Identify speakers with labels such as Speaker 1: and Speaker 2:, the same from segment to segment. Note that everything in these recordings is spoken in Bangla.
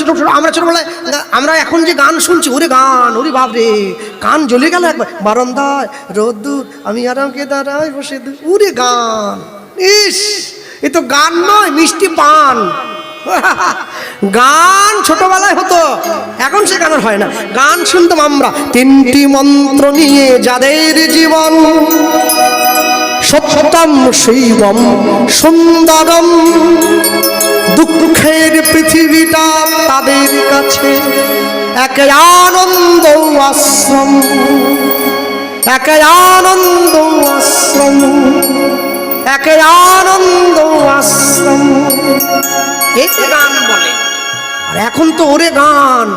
Speaker 1: ছোট ছোট, আমরা ছোটবেলায় আমরা এখন যে গান শুনছি, ওরে গান, ওরে বাপরে, কান জ্বলে গেল একবার। বারন্দায় রোদ্দুর আমি আরামকে দাঁড়াই বসে ওরে গান, ইস, এ তো গান নয়, মিষ্টি পান। গান ছোটবেলায় হতো, এখন সে গান হয় না। গান শুনতাম আমরা, তিনটি মন্ত্র নিয়ে যাদের জীবন। সত্যম শৈবম, সুন্দরম, দুঃখের পৃথিবীটা এক আনন্দ আশ্রম। এক আনন্দ আশ্রম। এক আনন্দ আশ্রম। এতে গান বলে। আর এখন তো ওরে গান।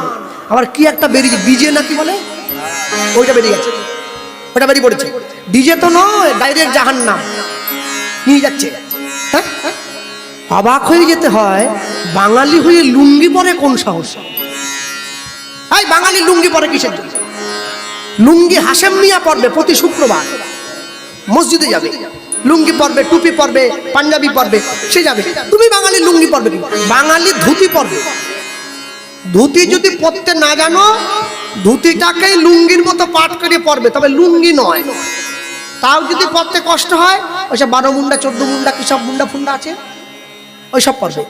Speaker 1: আবার কি একটা বেরিয়ে ডিজে নাকি বলে? ওইটা বেরিয়ে গেছে। ওটা বেরিয়ে পড়েছে। ডিজে তো নয়, ডাইরেক্ট জাহান নাম নিয়ে যাচ্ছে। হ্যাঁ? অবাক হয়ে যেতে হয়, বাঙালি হয়ে লুঙ্গি পরে কোন সাহস? এই বাঙালি লুঙ্গি পরে কিসের জন্য? লুঙ্গি হাসেম মিয়া পড়বে প্রতি শুক্রবার। মসজিদে যাবে। লুঙ্গি পরবে, টুপি পরবে, পাঞ্জাবি পরবে, সে যাবে। তুমি বাঙালি লুঙ্গি পরবে বাঙালি ধুতি পরবে। ধুতি যদি পরতে না জানো ধুতিটাকে লুঙ্গির মতো পাট করে পরবে, তবে লুঙ্গি নয়। তাও যদি পরতে কষ্ট হয়, ওইসব বারো মুন্ডা, চোদ্দ মুন্ডা, কি সব মুন্ডা ফুন্ডা আছে? ওইসব পরবে।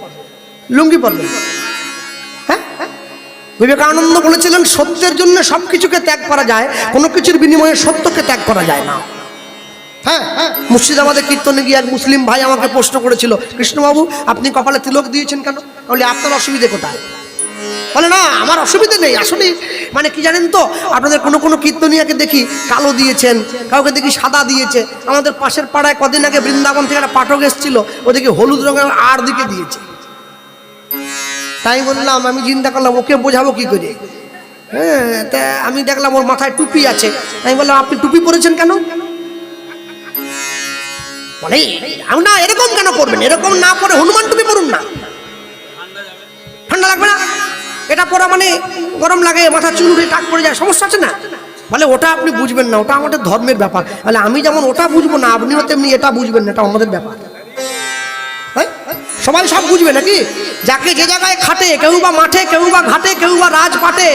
Speaker 1: লুঙ্গি পরবে। বিবেকানন্দ বলেছিলেন সত্যের জন্য সব কিছুকে ত্যাগ করা যায় কোনো কিছুর বিনিময়ে সত্যকে ত্যাগ করা যায় না। হ্যাঁ হ্যাঁ। মুর্শিদাবাদে কীর্তনে গিয়ে এক মুসলিম ভাই আমাকে প্রশ্ন করেছিল কৃষ্ণবাবু আপনি কপালে তিলক দিয়েছেন কেন? বলে আপনার অসুবিধে কোথায়? বলে না আমার অসুবিধা নেই আসলে মানে কি জানেন তো আপনাদের কোনো কোনো কীর্তনিয়াকে দেখি কালো দিয়েছেন কাউকে দেখি সাদা দিয়েছে আমাদের পাশের পাড়ায় কদিন আগে বৃন্দাবন থেকে একটা পাঠক এসেছিল ওদিকে হলুদ রঙের আর দিকে দিয়েছে। তাই বললাম, আমি চিন্তা করলাম, ওকে বোঝাবো কি করে? হ্যাঁ তা আমি দেখলাম ওর মাথায় টুপি আছে। আমি বললাম, আপনি টুপি পরেছেন কেন? বলে না, এরকম কেন করবেন? এরকম না পরে হনুমান টুপি পরুন না। ঠান্ডা লাগবে না? এটা পরা মানে গরম লাগে, মাথা চুল উঠে টাক পড়ে যায়, সমস্যা আছে না? বলে, ওটা আপনি বুঝবেন না, ওটা আমাদের ধর্মের ব্যাপার। তাহলে আমি যেমন ওটা বুঝব না, আপনিও তেমনি এটা বুঝবেন না, এটা আমাদের ব্যাপার? সবাই সব বুঝবে নাকি? যাকে যে জায়গায় খাটে, কেউ বা মাঠে, কেউ বা ঘাটে, কেউ বা রাজপাটে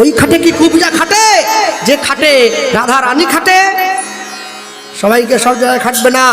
Speaker 1: ওই খাটে কি কুবজা খাটে? যে খাটে রাধা রানী খাটে, সবাইকে সব জায়গায় খাটবে না।